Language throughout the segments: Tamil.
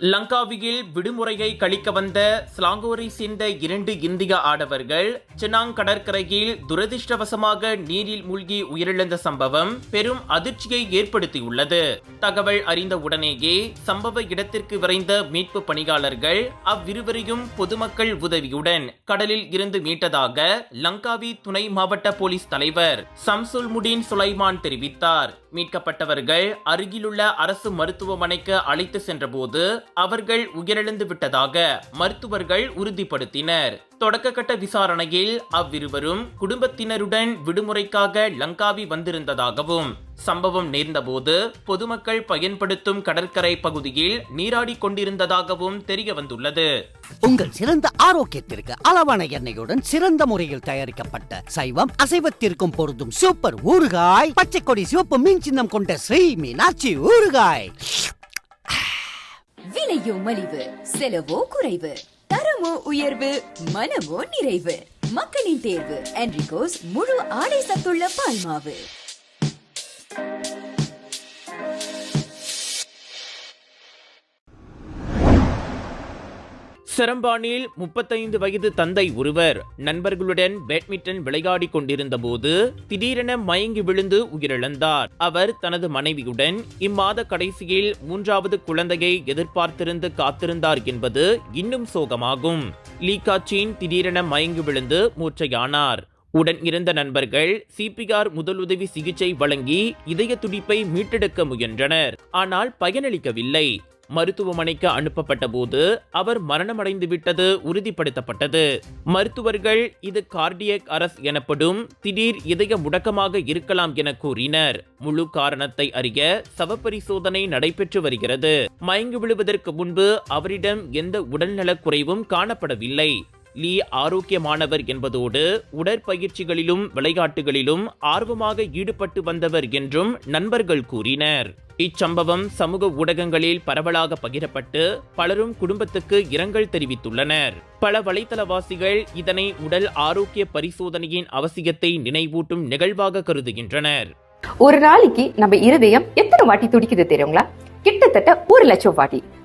லங்காவியில் விடுமுறையை கழிக்க வந்த ஸ்லாங்கோரை சேர்ந்த இரண்டு இந்திய ஆடவர்கள் சென்னாங் கடற்கரையில் துரதிர்ஷ்டவசமாக நீரில் மூழ்கி உயிரிழந்த சம்பவம் பெரும் அதிர்ச்சியை ஏற்படுத்தியுள்ளது. தகவல் அறிந்த உடனேயே சம்பவ இடத்திற்கு விரைந்த மீட்பு பணியாளர்கள் அவ்விருவரையும் பொதுமக்கள் உதவியுடன் கடலில் இருந்து மீட்டதாக லங்காவி துணை மாவட்ட போலீஸ் தலைவர் சம்சுல் முடீன் சுலைமான் தெரிவித்தார். மீட்கப்பட்டவர்கள் அருகிலுள்ள அரசு மருத்துவமனைக்கு அழைத்து சென்றபோது அவர்கள் உயிரிழந்து விட்டதாக மருத்துவர்கள் உறுதிப்படுத்தினர். தொடக்கக்கட்ட விசாரணையில் அவ்விருவரும் குடும்பத்தினருடன் விடுமுறைக்காக லங்காவி வந்திருந்ததாகவும் சம்பவம் நேர்ந்தபோது பொதுமக்கள் பயன்படுத்தும் கடற்கரை பகுதியில் நீராடிக் கொண்டிருந்ததாகவும் தெரிய வந்துள்ளது. உங்கள் சிறந்த ஆரோக்கியத்திற்கு அளவான எண்ணெயுடன் சிறந்த முறையில் தயாரிக்கப்பட்ட சைவம் அசைவத்திற்கும் பொருந்தும் சூப்பர் ஊறுகாய் பச்சை கொடி சிவப்பு மீன் சின்னம் கொண்ட ஸ்ரீ மீனாட்சி ஊறுகாய். விலையோ மலிவு செலவோ குறைவு தரமோ உயர்வு மனமோ நிறைவு. மக்களின் தேர்வு என்ரிகோஸ் முழு ஆடை சத்துள்ள பால்மாவு. சிரம்பானில் முப்பத்தைந்து வயது தந்தை ஒருவர் நண்பர்களுடன் பேட்மிண்டன் விளையாடிக் கொண்டிருந்தபோது திடீரென மயங்கி விழுந்து உயிரிழந்தார். அவர் தனது மனைவியுடன் இம்மாத கடைசியில் மூன்றாவது குழந்தையை எதிர்பார்த்திருந்து காத்திருந்தார் என்பது இன்னும் சோகமாகும். லீகாச்சின் திடீரென மயங்கி விழுந்து மூச்சையானார் உடன் இருந்த நண்பர்கள் சிபிஆர் முதலுதவி சிகிச்சை வழங்கி இதய துடிப்பை மீட்டெடுக்க முயன்றனர். ஆனால் பயனளிக்கவில்லை. மருத்துவமனைக்கு அனுப்பப்பட்ட போது அவர் மரணமடைந்து விட்டது உறுதிப்படுத்தப்பட்டது. மருத்துவர்கள் இது கார்டியக் அரஸ் எனப்படும் திடீர் இதய முடக்கமாக இருக்கலாம் என கூறினர். முழு காரணத்தை அறிய சவப்பரிசோதனை நடைபெற்று வருகிறது. மயங்கி விழுவதற்கு முன்பு அவரிடம் எந்த உடல்நலக் குறைவும் காணப்படவில்லை. லீ ஆரோக்கியமானவர் என்பதோடு உடற்பயிற்சிகளிலும் விளையாட்டுகளிலும் ஆர்வமாக ஈடுபட்டு வந்தவர் என்றும் நண்பர்கள் கூறினர். இச்சம்பவம் சமூக ஊடகங்களில் பரவலாக பகிரப்பட்டு பலரும் குடும்பத்துக்கு இரங்கல் தெரிவித்துள்ளனர். பல வலைத்தளவாசிகள் இதனை உடல் ஆரோக்கிய பரிசோதனையின் அவசியத்தை நினைவூட்டும் நிகழ்வாக கருதுகின்றனர். ஒரு நாளைக்கு நம்ம இருதயம் எத்தனை வாட்டி துடிக்குது தெரியுங்களா? கிட்டத்தட்ட ஒரு லட்சம் வாட்டி.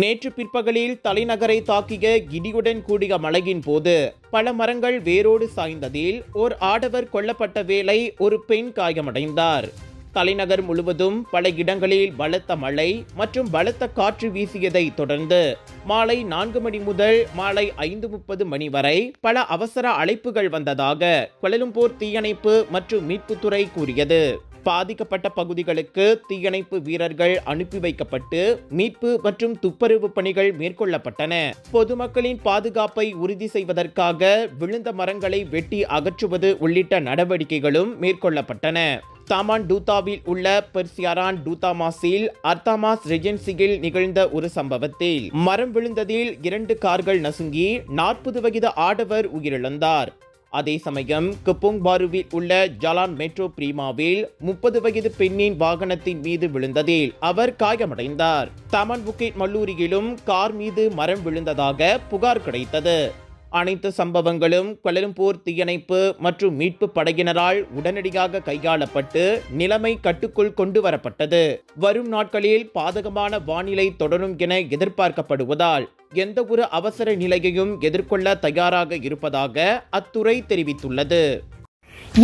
நேற்று பிற்பகலில் தலைநகரை தாக்கிய இடியுடன் கூடிய மழையின் போது பல மரங்கள் வேரோடு சாய்ந்ததில் ஓர் ஆடவர் கொல்லப்பட்ட வேளை ஒரு பெண் காயமடைந்தார். தலைநகர் முழுவதும் பல இடங்களில் பலத்த மழை மற்றும் பலத்த காற்று வீசியதை தொடர்ந்து மாலை நான்கு மணி முதல் மாலை ஐந்து முப்பது மணி வரை பல அவசர அழைப்புகள் வந்ததாக கொலலும்பூர் தீயணைப்பு மற்றும் மீட்புத்துறை கூறியது. பாதிக்கப்பட்ட பகுதிகளுக்கு தீயணைப்பு வீரர்கள் அனுப்பி வைக்கப்பட்டு மீட்பு மற்றும் துப்புரவு பணிகள் மேற்கொள்ளப்பட்டன. பொதுமக்களின் பாதுகாப்பை உறுதி செய்வதற்காக விழுந்த மரங்களை வெட்டி அகற்றுவது உள்ளிட்ட நடவடிக்கைகளும் மேற்கொள்ளப்பட்டன. தாமான் டூத்தாவில் உள்ள பெர்சியாரான் டூத்தாமாஸில் அர்த்தாமாஸ் ரெஜென்சியில் நிகழ்ந்த ஒரு சம்பவத்தில் மரம் விழுந்ததில் இரண்டு கார்கள் நசுங்கி நாற்பது வயது ஆடவர் உயிரிழந்தார். அதே சமயம் குப்புங் பாருவில் உள்ள ஜலான் மெட்ரோ பிரீமாவில் முப்பது வயது பெண்ணின் வாகனத்தின் மீது விழுந்ததில் அவர் காயமடைந்தார். தமன் புக்கெட் மல்லூரியிலும் கார் மீது மரம் விழுந்ததாக புகார் கிடைத்தது. அனைத்து சம்பவங்களும் கொலலும்பூர் தீயணைப்பு மற்றும் மீட்பு படையினரால் உடனடியாக கையாளப்பட்டு நிலைமை கட்டுக்குள் கொண்டு வரப்பட்டது. வரும் நாட்களில் பாதகமான வானிலை தொடரும் என எதிர்பார்க்கப்படுவதால் எந்த ஒரு அவசர நிலையையும் எதிர்கொள்ள தயாராக இருப்பதாக அத்துறை தெரிவித்துள்ளது.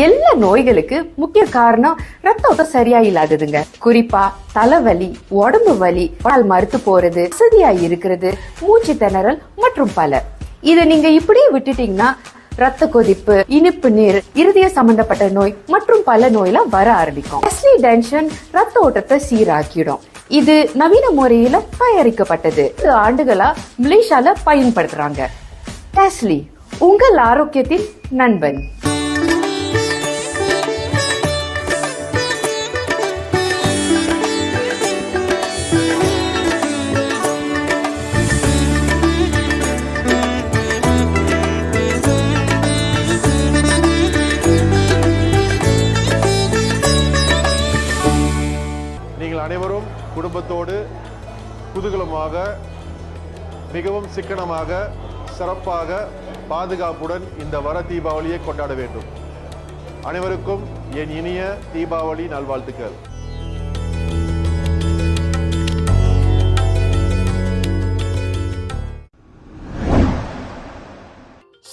எல்லா நோய்களுக்கு முக்கிய காரணம் ரத்த ஓட்டம் சரியா இல்லாததுங்க. குறிப்பா தலைவலி உடம்பு வலி மறுத்து போறது வசதியா இருக்கிறது மூச்சு திணறல் மற்றும் பல. இதை நீங்க இப்படியே விட்டுட்டீங்கன்னா ரத்த கொதிப்பு இனிப்பு நீர் இருதய சம்பந்தப்பட்ட நோய் மற்றும் பல நோயெல்லாம் வர ஆரம்பிக்கும். அஸ்லி டென்ஷன் ரத்த ஓட்டத்தை சீராக்கிடும். இது நவீன முறையில தயாரிக்கப்பட்டது. இது ஆண்டுகளா மலேசியால பயன்படுத்துறாங்க. உங்கள் ஆரோக்கியத்தின் நண்பன். குடும்பத்தோடு குதூகலமாக மிகவும் சிக்கனமாக சிறப்பாக பாதுகாப்புடன் இந்த வர தீபாவளியை கொண்டாட வேண்டும். அனைவருக்கும் என் இனிய தீபாவளி நல்வாழ்த்துக்கள்.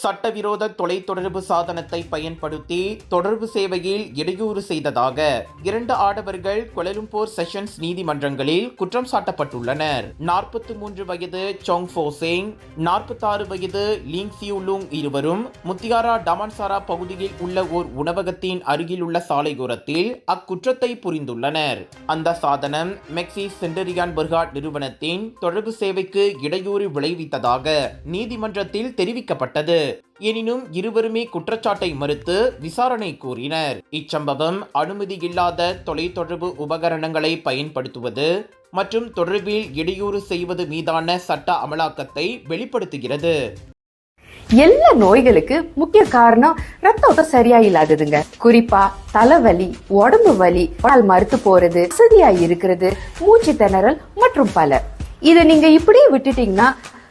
சட்டவிரோத தொலைத்தொடர்பு சாதனத்தை பயன்படுத்தி தொடர்பு சேவையில் இடையூறு செய்ததாக இரண்டு ஆடவர்கள் கொலலும்போர் செஷன்ஸ் நீதிமன்றங்களில் குற்றம் சாட்டப்பட்டுள்ளனர். நாற்பத்தி மூன்று வயது சொங் ஃபோசிங் நாற்பத்தாறு வயது லிங் சியூலுங் இருவரும் முத்தியாரா டமான்சாரா பகுதியில் உள்ள ஓர் உணவகத்தின் அருகிலுள்ள சாலையோரத்தில் அக்குற்றத்தை புரிந்துள்ளனர். அந்த சாதனம் மெக்சி சென்டரியான் பர்காட் நிறுவனத்தின் தொடர்பு சேவைக்கு இடையூறு விளைவித்ததாக நீதிமன்றத்தில் தெரிவிக்கப்பட்டது. எனினும் இருவருமே குற்றச்சாட்டை மறுத்து விசாரணை கூறினர். இச்சம்பவம் அனுமதி இல்லாத தொலைத்தொடர்பு உபகரணங்களை பயன்படுத்துவது மற்றும் தொடர்பில் இடையூறு செய்வது மீதான சட்ட அமலாக்கத்தை வெளிப்படுத்துகிறது. எல்லா நோய்களுக்கு முக்கிய காரணம் ரத்த ஓட்டம் சரியா இல்லாததுங்க குறிப்பா தலைவலி உடம்பு வலி பால் மறுத்து போறது வசதியா இருக்கிறது மூச்சு திணறல் மற்றும் பல. இதை நீங்க இப்படியே விட்டுட்டீங்கன்னா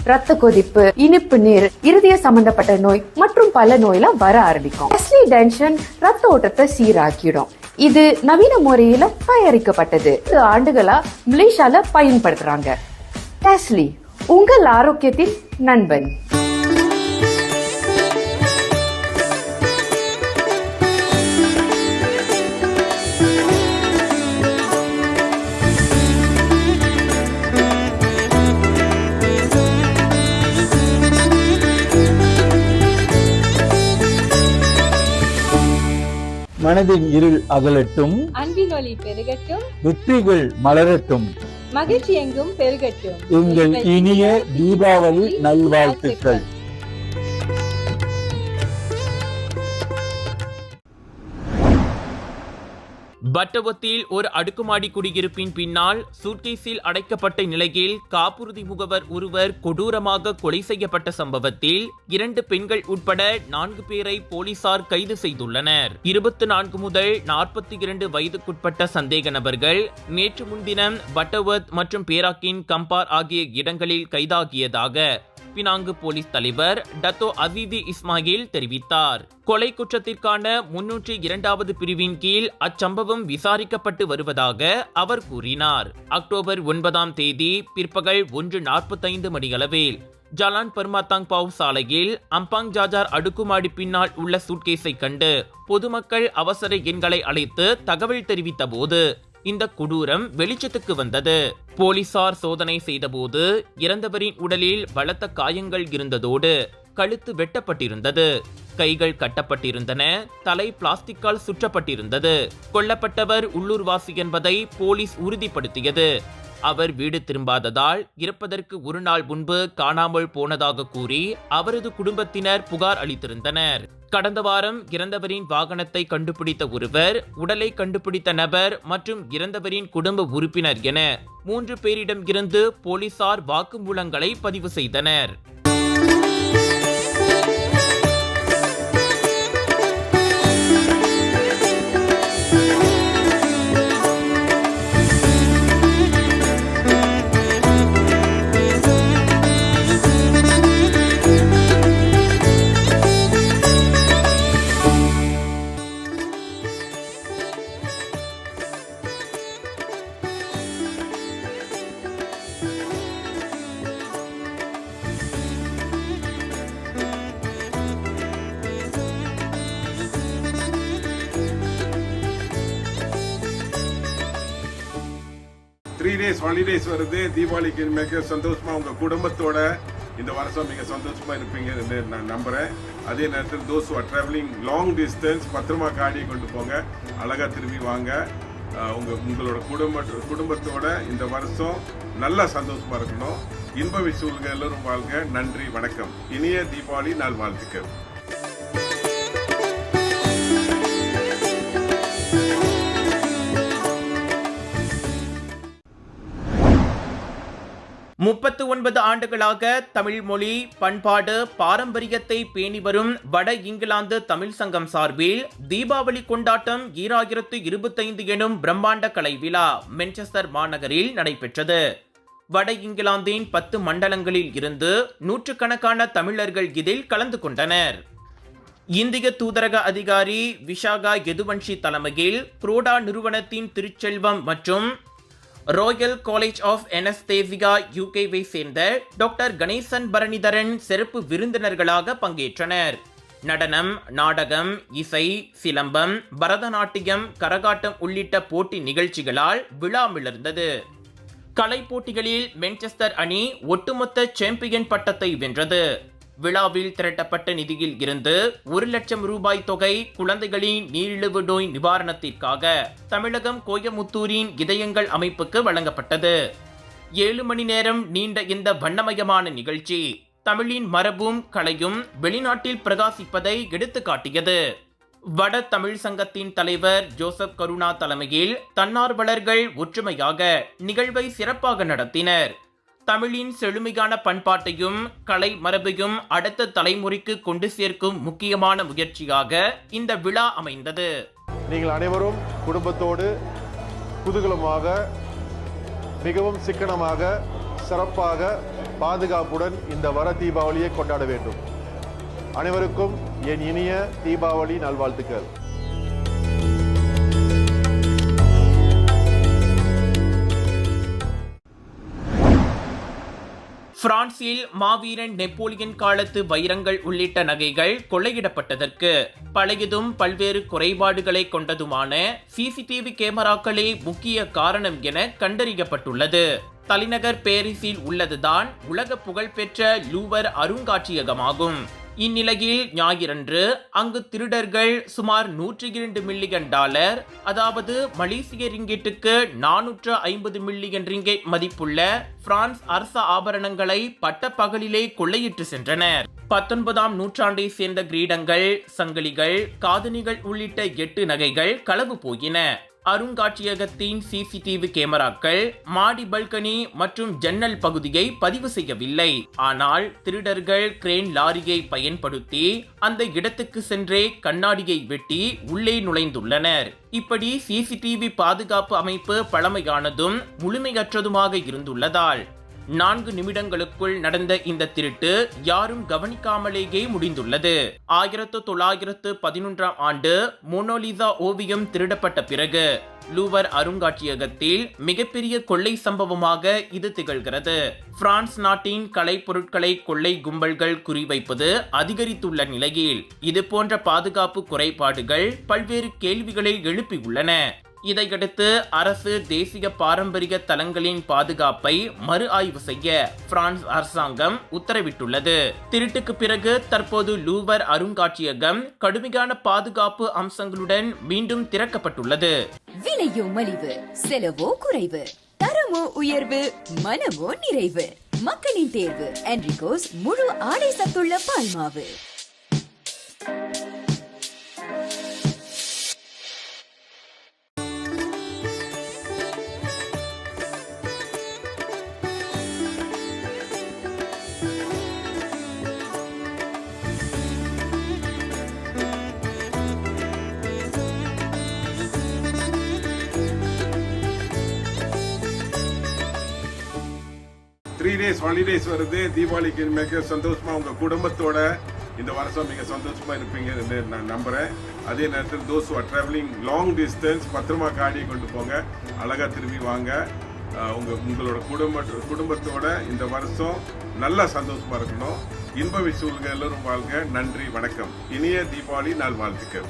ரத்த கொதிப்பு இனிப்பு நீர் இருதய சம்பந்தப்பட்ட நோய் மற்றும் பல நோயெல்லாம் வர ஆரம்பிக்கும். டெஸ்லி டென்ஷன் ரத்த ஓட்டத்தை சீராக்கிடும். இது நவீன முறையில தயாரிக்கப்பட்டது. இது ஆண்டுகளா மலேசியால பயன்படுத்துறாங்க. டெஸ்லி உங்கள் ஆரோக்கியத்தின் நண்பன். மனதின் இருள் அகலட்டும். அன்பின் ஒளி பெருகட்டும். வெற்றிகள் மலரட்டும். மகிழ்ச்சி எங்கும் பெருகட்டும். எங்கள் இனிய தீபாவளி நல்வாழ்த்துக்கள். பட்டவத்தில் ஒரு அடுக்குமாடி குடியிருப்பின் பின்னால் சூட்கேஸில் அடைக்கப்பட்ட நிலையில் காப்புறுதி முகவர் ஒருவர் கொடூரமாக கொலை செய்யப்பட்ட சம்பவத்தில் இரண்டு பெண்கள் உட்பட நான்கு பேரை போலீசார் கைது செய்துள்ளனர். இருபத்தி நான்கு முதல் நாற்பத்தி இரண்டு வயதுக்குட்பட்ட சந்தேக நபர்கள் நேற்று முன்தினம் பட்டவத் மற்றும் பேராக்கின் கம்பார் ஆகிய இடங்களில் கைதாகியதாக பினாங்கு போலீஸ் தலைவர் டத்தோ அசீதி இஸ்மாயில் தெரிவித்தார். கொலை குற்றத்திற்கான முன்னூற்றி இரண்டாவது பிரிவின் கீழ் அச்சம்பவம் விசாரிக்கப்பட்டு வருவதாக அவர் கூறினார். அக்டோபர் ஒன்பதாம் தேதி பிற்பகல் ஒன்று நாற்பத்தைந்து மணியளவில் ஜலான் பர்மாத்தாங் பாவ் சாலையில் அம்பாங் ஜாஜார் அடுக்குமாடி பின்னால் உள்ள சூட்கேஸை கண்டு பொதுமக்கள் அவசர எண்களை அழைத்து தகவல் தெரிவித்த போது இந்த கொடூரம் வெளிச்சத்துக்கு வந்தது. போலீசார் சோதனை செய்தபோது இறந்தவரின் உடலில் பலத்த காயங்கள் இருந்ததோடு கழுத்து வெட்டப்பட்டிருந்தது. கைகள் கட்டப்பட்டிருந்தன. தலை பிளாஸ்டிக்கால் சுற்றப்பட்டிருந்தது. கொல்லப்பட்டவர் உள்ளூர்வாசி என்பதை போலீஸ் உறுதிப்படுத்தியது. அவர் வீடு திரும்பாததால் இறப்பதற்கு ஒரு நாள் முன்பு காணாமல் போனதாக கூறி அவரது குடும்பத்தினர் புகார் அளித்திருந்தனர். கடந்த வாரம் இறந்தவரின் வாகனத்தை கண்டுபிடித்த ஒருவர் உடலை கண்டுபிடித்த நபர் மற்றும் இறந்தவரின் குடும்ப உறுப்பினர் என மூன்று பேரிடம் இருந்து போலீசார் வாக்குமூலங்களை பதிவு செய்தனர். த்ரீ டேஸ் ஹாலிடேஸ் வருது. தீபாவளிக்கு மிக சந்தோஷமா உங்க குடும்பத்தோட இந்த வருஷம் மிக சந்தோஷமா இருப்பீங்கன்னு நான் நம்புறேன். அதே நேரத்தில் those are travelling long distance பத்திரமா காடியை கொண்டு போங்க. அழகா திரும்பி வாங்க. உங்கள் உங்க உங்களோட குடும்ப குடும்பத்தோட இந்த வருஷம் நல்லா சந்தோஷமா இருக்கணும். இன்ப விஷுவல்கள் எல்லோரும் வாழ்க. நன்றி வணக்கம். இனிய தீபாவளி நாள் வாழ்த்துக்கள் முப்பத்து ஒன்பது ஆண்டுகளாக தமிழ் மொழி பண்பாடு பாரம்பரியத்தை பேணி வரும் வட இங்கிலாந்து தமிழ் சங்கம் சார்பில் தீபாவளி கொண்டாட்டம் ஈராயிரத்து இருபத்தைந்து எனும் பிரம்மாண்ட கலை விழா மென்செஸ்டர் மாநகரில் நடைபெற்றது. வட இங்கிலாந்தின் பத்து மண்டலங்களில் இருந்து நூற்றுக்கணக்கான தமிழர்கள் இதில் கலந்து கொண்டனர். இந்திய தூதரக அதிகாரி விஷாகா யதுவன்ஷி தலைமையில் குரோடா நிறுவனத்தின் திருச்செல்வம் மற்றும் ராயல் காலேஜ் ஆஃப் எனஸ்தேசியா யூகேவை சேர்ந்த டாக்டர் கணேசன் பரணிதரன் சிறப்பு விருந்தினர்களாக பங்கேற்றனர். நடனம் நாடகம் இசை சிலம்பம் பரதநாட்டியம் கரகாட்டம் உள்ளிட்ட போட்டி நிகழ்ச்சிகளால் விழா மிளர்ந்தது. கலை போட்டிகளில் மென்செஸ்டர் அணி ஒட்டுமொத்த சாம்பியன் பட்டத்தை வென்றது. விழாவில் திரட்டப்பட்ட நிதியில் இருந்து ஒரு லட்சம் ரூபாய் தொகை குழந்தைகளின் நீரிழிவு நோய் நிவாரணத்திற்காக தமிழகம் கோயமுத்தூரின் இதயங்கள் அமைப்புக்கு வழங்கப்பட்டது. ஏழு மணி நேரம் நீண்ட இந்த வண்ணமயமான நிகழ்ச்சி தமிழின் மரபும் கலையும் வெளிநாட்டில் பிரகாசிப்பதை எடுத்துக்காட்டியது. வட தமிழ் சங்கத்தின் தலைவர் ஜோசப் கருணா தலைமையில் தன்னார்வலர்கள் ஒற்றுமையாக நிகழ்வை சிறப்பாக நடத்தினர். தமிழின் செழுமையான பண்பாட்டையும் கலை மரபையும் அடுத்த தலைமுறைக்கு கொண்டு சேர்க்கும் முக்கியமான முயற்சியாக இந்த விழா அமைந்தது. நீங்கள் அனைவரும் குடும்பத்தோடு குதூகலமாக மிகவும் சிக்கனமாக சிறப்பாக பாதுகாப்புடன் இந்த வர தீபாவளியை கொண்டாட வேண்டும். அனைவருக்கும் என் இனிய தீபாவளி நல்வாழ்த்துக்கள். பிரான்சில் மாவீரன் நெப்போலியன் காலத்து வைரங்கள் உள்ளிட்ட நகைகள் கொள்ளையிடப்பட்டதற்கு. பழையதும் பல்வேறு குறைபாடுகளை கொண்டதுமான சிசிடிவி கேமராக்களே முக்கிய காரணம் என கண்டறியப்பட்டுள்ளது. தலைநகர் பேரிஸில் உள்ளதுதான் உலக புகழ்பெற்ற லூவர் அருங்காட்சியகமாகும். இந்நிலையில் ஞாயிறன்று அங்கு திருடர்கள் சுமார் நூற்றி இரண்டு மில்லியன் டாலர் அதாவது மலேசிய ரிங்கிட்டுக்கு நானூற்று ஐம்பது மில்லியன் ரிங்கை மதிப்புள்ள பிரான்ஸ் அரச ஆபரணங்களை பட்டப்பகலிலே கொள்ளையிட்டு சென்றனர். பத்தொன்பதாம் நூற்றாண்டை சேர்ந்த கிரீடங்கள் சங்கிலிகள் காதணிகள் உள்ளிட்ட எட்டு நகைகள் களவு போயின. அருங்காட்சியகத்தின் சிசிடிவி கேமராக்கள் மாடி பல்கனி மற்றும் ஜன்னல் பகுதியை பதிவு செய்யவில்லை. ஆனால் திருடர்கள் கிரேன் லாரியை பயன்படுத்தி அந்த இடத்துக்கு சென்றே கண்ணாடியை வெட்டி உள்ளே நுழைந்துள்ளனர். இப்படி சிசிடிவி பாதுகாப்பு அமைப்பு பழமையானதும் முழுமையற்றதுமாக இருந்துள்ளதால் நான்கு நிமிடங்களுக்குள் நடந்த இந்த திருட்டு யாரும் கவனிக்காமலேயே முடிந்துள்ளது. ஆயிரத்து தொள்ளாயிரத்து பதினொன்றாம் ஆண்டு மோனோலிசா ஓவியம் திருடப்பட்ட பிறகு லூவர் அருங்காட்சியகத்தில் மிகப்பெரிய கொள்ளை சம்பவமாக இது திகழ்கிறது. பிரான்ஸ் நாட்டின் கலைப்பொருட்களை கொள்ளை கும்பல்கள் குறிவைப்பது அதிகரித்துள்ள நிலையில் இது போன்ற பாதுகாப்பு குறைபாடுகள் பல்வேறு கேள்விகளை எழுப்பியுள்ளன. இதையடுத்து அரசு தேசிய பாரம்பரிய தலங்களின் பாதுகாப்பை மறு ஆய்வு செய்ய பிரான்ஸ் அரசாங்கம் உத்தரவிட்டுள்ளது. திருட்டுக்கு பிறகு தற்போது லூவர் அருங்காட்சியகம் கடுமையான பாதுகாப்பு அம்சங்களுடன் மீண்டும் திறக்கப்பட்டுள்ளது. விலையோ மலிவு செலவோ குறைவு தரமோ உயர்வு மனமோ நிறைவு. மக்களின் தேர்வு என்ரிகோஸ் முழு ஆடை சத்துள்ள பால்மாவு. ஹாலிடேஸ் ஹாலிடேஸ் வருது. தீபாவளிக்கு மிக சந்தோஷமா உங்க குடும்பத்தோட இந்த வருஷம் மிக சந்தோஷமா இருப்பீங்கன்னு நான் நம்புறேன். அதே நேரத்தில் those are travelling long distance பத்திரமா காடியை கொண்டு போங்க. அழகா திரும்பி வாங்க. உங்கள் உங்க உங்களோட குடும்ப குடும்பத்தோட இந்த வருஷம் நல்லா சந்தோஷமா இருக்கணும். இன்ப விஷுவல்கள் எல்லோரும் வாழ்க. நன்றி வணக்கம். இனிய தீபாவளி நாள் வாழ்த்துக்கள்